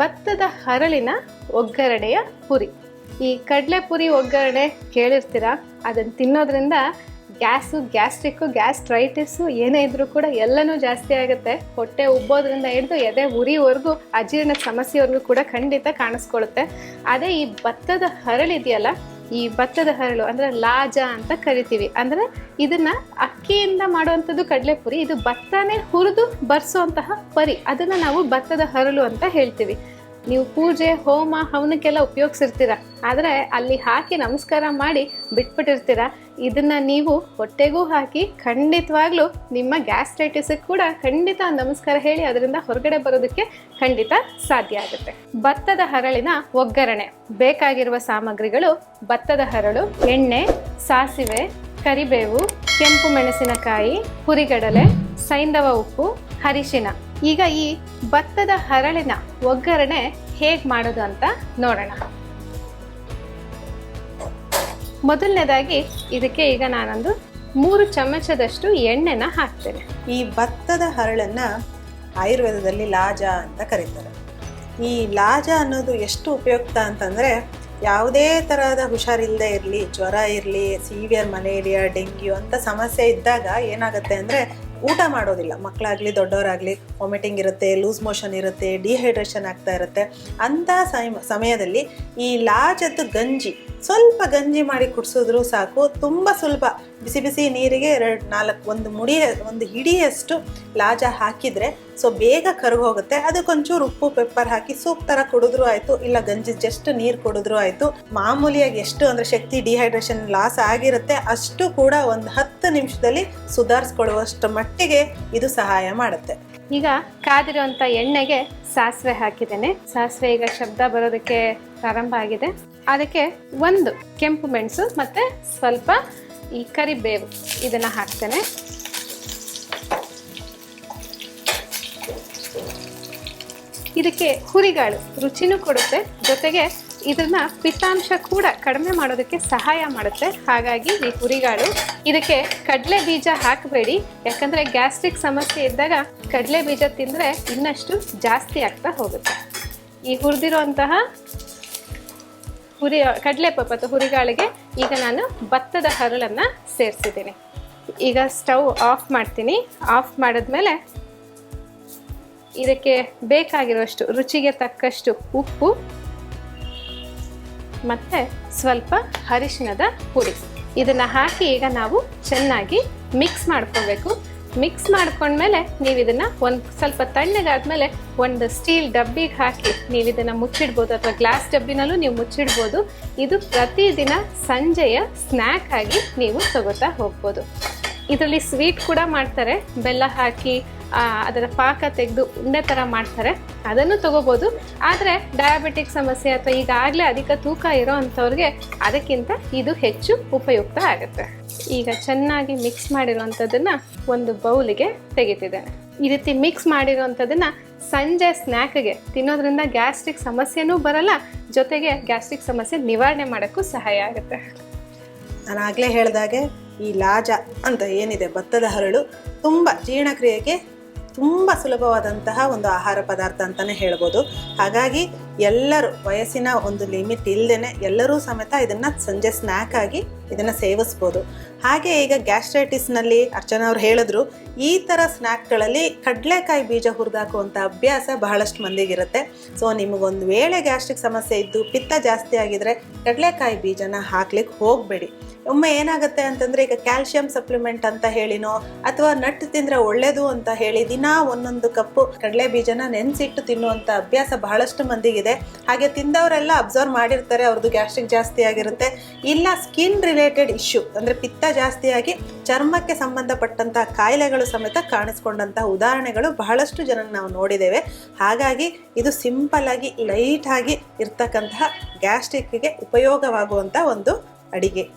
ಭತ್ತದ ಹರಳಿನ ಒಗ್ಗರಣೆಯ ಪುರಿ. ಈ ಕಡಲೆ ಪುರಿ ಒಗ್ಗರಣೆ ಕೇಳಿರ್ತೀರ? ಅದನ್ನು ತಿನ್ನೋದ್ರಿಂದ ಗ್ಯಾಸು, ಗ್ಯಾಸ್ಟ್ರಿಕ್ಕು ಗ್ಯಾಸ್ಟ್ರೈಟಿಸು ಏನೇ ಇದ್ರೂ ಕೂಡ ಎಲ್ಲನೂ ಜಾಸ್ತಿ ಆಗುತ್ತೆ. ಹೊಟ್ಟೆ ಉಬ್ಬೋದ್ರಿಂದ ಹಿಡಿದು, ಎದೆ ಉರಿವರೆಗೂ, ಅಜೀರ್ಣ ಸಮಸ್ಯೆವರೆಗೂ ಕೂಡ ಖಂಡಿತ ಕಾಣಿಸ್ಕೊಳ್ಳುತ್ತೆ. ಅದೇ ಈ ಭತ್ತದ ಹರಳಿದೆಯಲ್ಲ ಈ ಭತ್ತದ ಹರಳು ಅಂದ್ರೆ ಲಾಜ ಅಂತ ಕರಿತೀವಿ. ಅಂದ್ರೆ ಇದನ್ನ ಅಕ್ಕಿಯಿಂದ ಮಾಡುವಂಥದ್ದು ಕಡಲೆಪುರಿ, ಇದು ಭತ್ತನೇ ಹುರಿದು ಬರ್ಸೋಂತಹ ಪರಿ. ಅದನ್ನ ನಾವು ಭತ್ತದ ಹರಳು ಅಂತ ಹೇಳ್ತೀವಿ. ನೀವು ಪೂಜೆ, ಹೋಮ, ಹವನಕ್ಕೆಲ್ಲ ಉಪಯೋಗಿಸಿರ್ತೀರ. ಆದರೆ ಅಲ್ಲಿ ಹಾಕಿ ನಮಸ್ಕಾರ ಮಾಡಿ ಬಿಟ್ಬಿಟ್ಟಿರ್ತೀರ. ಇದನ್ನ ನೀವು ಹೊಟ್ಟೆಗೂ ಹಾಕಿ ಖಂಡಿತವಾಗ್ಲೂ ನಿಮ್ಮ ಗ್ಯಾಸ್ಟ್ರೈಟಿಸ್ಗೆ ಕೂಡ ಖಂಡಿತ ನಮಸ್ಕಾರ ಹೇಳಿ ಅದರಿಂದ ಹೊರಗಡೆ ಬರೋದಕ್ಕೆ ಖಂಡಿತ ಸಾಧ್ಯ ಆಗುತ್ತೆ. ಭತ್ತದ ಹರಳಿನ ಒಗ್ಗರಣೆ. ಬೇಕಾಗಿರುವ ಸಾಮಗ್ರಿಗಳು ಭತ್ತದ ಹರಳು, ಎಣ್ಣೆ, ಸಾಸಿವೆ, ಕರಿಬೇವು, ಕೆಂಪು ಮೆಣಸಿನಕಾಯಿ ಹುರಿಗಡಲೆ ಸೈಂಧವ ಉಪ್ಪು, ಅರಿಶಿನ. ಈಗ ಈ ಭತ್ತದ ಹರಳಿನ ಒಗ್ಗರಣೆ ಹೇಗೆ ಮಾಡೋದು ಅಂತ ನೋಡೋಣ. ಮೊದಲನೇದಾಗಿ ಇದಕ್ಕೆ ಈಗ ನಾನೊಂದು ಮೂರು ಚಮಚದಷ್ಟು ಎಣ್ಣೆನ ಹಾಕ್ತೇನೆ. ಈ ಭತ್ತದ ಹರಳನ್ನ ಆಯುರ್ವೇದದಲ್ಲಿ ಲಾಜ ಅಂತ ಕರೀತಾರೆ. ಈ ಲಾಜ ಅನ್ನೋದು ಎಷ್ಟು ಉಪಯುಕ್ತ ಅಂತಂದರೆ ಯಾವುದೇ ಥರದ ಹುಷಾರಿಲ್ಲದೆ ಇರಲಿ, ಜ್ವರ ಇರಲಿ ಸಿವಿಯರ್ ಮಲೇರಿಯಾ, ಡೆಂಗ್ಯೂ ಅಂತ ಸಮಸ್ಯೆ ಇದ್ದಾಗ ಏನಾಗುತ್ತೆ ಅಂದರೆ ಊಟ ಮಾಡೋದಿಲ್ಲ. ಮಕ್ಕಳಾಗಲಿ ದೊಡ್ಡವರಾಗಲಿ ವಾಮಿಟಿಂಗ್ ಇರುತ್ತೆ ಲೂಸ್ ಮೋಷನ್ ಇರುತ್ತೆ ಡಿಹೈಡ್ರೇಷನ್ ಆಗ್ತಾ ಇರುತ್ತೆ. ಅಂಥ ಸಮ, ಸಮಯದಲ್ಲಿ ಈ ಲಾಜದ್ದು ಗಂಜಿ, ಸ್ವಲ್ಪ ಗಂಜಿ ಮಾಡಿ ಕುಡಿಸಿದ್ರು ಸಾಕು, ತುಂಬ ಸುಲಭ. ಬಿಸಿ ಬಿಸಿ ನೀರಿಗೆ ಎರಡು ನಾಲ್ಕು ಒಂದು ಮುಡಿ ಒಂದು ಹಿಡಿಯಷ್ಟು ಲಾಜ ಹಾಕಿದರೆ, ಸೊ ಬೇಗ ಕರಗೋಗುತ್ತೆ ಅದಕ್ಕೊಂಚೂರು ಉಪ್ಪು, ಪೆಪ್ಪರ್ ಹಾಕಿ ಸೂಪ್ ಥರ ಕುಡಿದ್ರೂ ಆಯಿತು, ಇಲ್ಲ ಗಂಜಿ ಜಸ್ಟ್ ನೀರು ಕುಡಿದ್ರು ಆಯಿತು, ಮಾಮೂಲಿಯಾಗಿ ಎಷ್ಟು ಅಂದರೆ ಶಕ್ತಿ ಡಿಹೈಡ್ರೇಷನ್ ಲಾಸ್ ಆಗಿರುತ್ತೆ, ಅಷ್ಟು ಕೂಡ ಒಂದು ಹತ್ತು ನಿಮಿಷದಲ್ಲಿ ಸುಧಾರಿಸ್ಕೊಳ್ಳುವಷ್ಟು ಮಟ್ಟಿಗೆ ಇದು ಸಹಾಯ ಮಾಡುತ್ತೆ. ಈಗ ಕಾದಿರುವಂಥ ಎಣ್ಣೆಗೆ ಸಾಸಿವೆ ಹಾಕಿದ್ದೇನೆ. ಸಾಸಿವೆ ಈಗ ಶಬ್ದ ಬರೋದಕ್ಕೆ ಪ್ರಾರಂಭ ಆಗಿದೆ. ಅದಕ್ಕೆ ಒಂದು ಕೆಂಪು ಮೆಣಸು ಮತ್ತು ಸ್ವಲ್ಪ ಈ ಕರಿಬೇವು ಇದನ್ನು ಹಾಕ್ತೇನೆ. ಇದಕ್ಕೆ ಹುರಿಗಾಳು ರುಚಿನೂ ಕೊಡುತ್ತೆ. ಜೊತೆಗೆ ಇದನ್ನ ಪಿತ್ತಾಂಶ ಕೂಡ ಕಡಿಮೆ ಮಾಡೋದಕ್ಕೆ ಸಹಾಯ ಮಾಡುತ್ತೆ. ಹಾಗಾಗಿ ಈ ಹುರಿಗಾಳು. ಇದಕ್ಕೆ ಕಡಲೆ ಬೀಜ ಹಾಕಬೇಡಿ. ಯಾಕಂದ್ರೆ ಗ್ಯಾಸ್ಟ್ರಿಕ್ ಸಮಸ್ಯೆ ಇದ್ದಾಗ ಕಡಲೆ ಬೀಜ ತಿಂದರೆ ಇನ್ನಷ್ಟು ಜಾಸ್ತಿ ಆಗ್ತಾ ಹೋಗುತ್ತೆ. ಈ ಹುರಿದಿರುವಂತಹ ಹುರಿ ಕಡಲೆ ಅಥವಾ ಹುರಿಗಾಳಿಗೆ ಈಗ ನಾನು ಭತ್ತದ ಹರಳನ್ನು ಸೇರಿಸಿದ್ದೀನಿ. ಈಗ ಸ್ಟವ್ ಆಫ್ ಮಾಡ್ತೀನಿ. ಆಫ್ ಮಾಡಿದ್ಮೇಲೆ ಇದಕ್ಕೆ ಬೇಕಾಗಿರುವಷ್ಟು, ರುಚಿಗೆ ತಕ್ಕಷ್ಟು ಉಪ್ಪು ಮತ್ತು ಸ್ವಲ್ಪ ಅರಿಶಿಣದ ಪುಡಿ. ಇದನ್ನು ಹಾಕಿ ಈಗ ನಾವು ಚೆನ್ನಾಗಿ ಮಿಕ್ಸ್ ಮಾಡ್ಕೋಬೇಕು. ಮಿಕ್ಸ್ ಮಾಡ್ಕೊಂಡ್ಮೇಲೆ ನೀವು ಇದನ್ನು ಒಂದು ಸ್ವಲ್ಪ ತಣ್ಣಗಾದ್ಮೇಲೆ ಒಂದು ಸ್ಟೀಲ್ ಡಬ್ಬಿಗೆ ಹಾಕಿ ನೀವು ಇದನ್ನು ಮುಚ್ಚಿಡ್ಬೋದು ಅಥವಾ ಗ್ಲಾಸ್ ಡಬ್ಬಿನಲ್ಲೂ ನೀವು ಮುಚ್ಚಿಡ್ಬೋದು. ಇದು ಪ್ರತಿದಿನ ಸಂಜೆಯ ಸ್ನ್ಯಾಕ್ ಆಗಿ ನೀವು ತಗೋತಾ ಹೋಗ್ಬೋದು. ಇದರಲ್ಲಿ ಸ್ವೀಟ್ ಕೂಡ ಮಾಡ್ತಾರೆ. ಬೆಲ್ಲ ಹಾಕಿ ಅದರ ಪಾಕ ತೆಗೆದು ಉಂಡೆ ಥರ ಮಾಡ್ತಾರೆ. ಅದನ್ನು ತಗೋಬೋದು. ಆದರೆ ಡಯಾಬಿಟಿಕ್ ಸಮಸ್ಯೆ ಅಥವಾ ಈಗಾಗಲೇ ಅಧಿಕ ತೂಕ ಇರೋ ಅಂಥವ್ರಿಗೆ ಅದಕ್ಕಿಂತ ಇದು ಹೆಚ್ಚು ಉಪಯುಕ್ತ ಆಗುತ್ತೆ. ಈಗ ಚೆನ್ನಾಗಿ ಮಿಕ್ಸ್ ಮಾಡಿರುವಂಥದ್ದನ್ನು ಒಂದು ಬೌಲಿಗೆ ತೆಗಿತಿದ್ದೇನೆ ಈ ರೀತಿ ಮಿಕ್ಸ್ ಮಾಡಿರೋವಂಥದ್ದನ್ನು ಸಂಜೆ ಸ್ನ್ಯಾಕ್ಗೆ ತಿನ್ನೋದ್ರಿಂದ ಗ್ಯಾಸ್ಟ್ರಿಕ್ ಸಮಸ್ಯೆನೂ ಬರಲ್ಲ, ಜೊತೆಗೆ ಗ್ಯಾಸ್ಟ್ರಿಕ್ ಸಮಸ್ಯೆ ನಿವಾರಣೆ ಮಾಡೋಕ್ಕೂ ಸಹಾಯ ಆಗುತ್ತೆ. ನಾನು ಆಗಲೇ ಹೇಳಿದಾಗೆ ಈ ಲಾಜ ಅಂತ ಏನಿದೆ, ಭತ್ತದ ಹರಳು ತುಂಬ ಜೀರ್ಣಕ್ರಿಯೆಗೆ ತುಂಬ ಸುಲಭವಾದಂತಹ ಒಂದು ಆಹಾರ ಪದಾರ್ಥ ಅಂತಲೇ ಹೇಳ್ಬೋದು. ಹಾಗಾಗಿ ಎಲ್ಲರೂ ವಯಸ್ಸಿನ ಒಂದು ಲಿಮಿಟ್ ಇಲ್ಲದೇ ಎಲ್ಲರೂ ಸಮೇತ ಇದನ್ನು ಸಂಜೆ ಸ್ನ್ಯಾಕ್ ಆಗಿ ಇದನ್ನು ಸೇವಿಸ್ಬೋದು. ಹಾಗೆ ಈಗ ಗ್ಯಾಸ್ಟ್ರೈಟಿಸ್ನಲ್ಲಿ ಅರ್ಚನಾ ಅವ್ರು ಹೇಳಿದ್ರು, ಈ ಥರ ಸ್ನ್ಯಾಕ್ಗಳಲ್ಲಿ ಕಡಲೆಕಾಯಿ ಬೀಜ ಹುರಿದಾಕುವಂಥ ಅಭ್ಯಾಸ ಬಹಳಷ್ಟು ಮಂದಿಗಿರುತ್ತೆ. ಸೊ, ನಿಮಗೊಂದು ವೇಳೆ ಗ್ಯಾಸ್ಟ್ರಿಕ್ ಸಮಸ್ಯೆ ಇದ್ದು ಪಿತ್ತ ಜಾಸ್ತಿ ಆಗಿದ್ರೆ ಕಡಲೆಕಾಯಿ ಬೀಜನ ಹಾಕ್ಲಿಕ್ಕೆ ಹೋಗಬೇಡಿ. ಒಮ್ಮೆ ಏನಾಗುತ್ತೆ ಅಂತಂದರೆ ಈಗ ಕ್ಯಾಲ್ಶಿಯಂ ಸಪ್ಲಿಮೆಂಟ್ ಅಂತ ಹೇಳಿನೋ, ಅಥವಾ ನಟ್ಟು ತಿಂದರೆ ಒಳ್ಳೇದು ಅಂತ ಹೇಳಿ ದಿನ ಒಂದೊಂದು ಕಪ್ಪು ಕಡಲೆ ಬೀಜನ ನೆನೆಸಿಟ್ಟು ತಿನ್ನುವಂಥ ಅಭ್ಯಾಸ ಬಹಳಷ್ಟು ಮಂದಿಗಿದೆ. ಹಾಗೆ ತಿಂದವರೆಲ್ಲ ಅಬ್ಸರ್ವ್ ಮಾಡಿರ್ತಾರೆ, ಅವ್ರದ್ದು ಗ್ಯಾಸ್ಟ್ರಿಕ್ ಜಾಸ್ತಿ ಆಗಿರುತ್ತೆ. ಇಲ್ಲ, ಸ್ಕಿನ್ ರಿಲೇಟೆಡ್ ಇಶ್ಯೂ ಅಂದರೆ ಪಿತ್ತ ಜಾಸ್ತಿಯಾಗಿ ಚರ್ಮಕ್ಕೆ ಸಂಬಂಧಪಟ್ಟಂತಹ ಕಾಯಿಲೆಗಳು ಸಮೇತ ಕಾಣಿಸ್ಕೊಂಡಂತಹ ಉದಾಹರಣೆಗಳು ಬಹಳಷ್ಟು ಜನ ನಾವು ನೋಡಿದ್ದೇವೆ. ಹಾಗಾಗಿ ಇದು ಸಿಂಪಲ್ ಆಗಿ, ಲೈಟ್ ಆಗಿ ಇರ್ತಕ್ಕಂತಹ ಗ್ಯಾಸ್ಟ್ರಿಕ್ಗೆ ಉಪಯೋಗವಾಗುವಂತಹ ಒಂದು ಅಡಿಗೆ.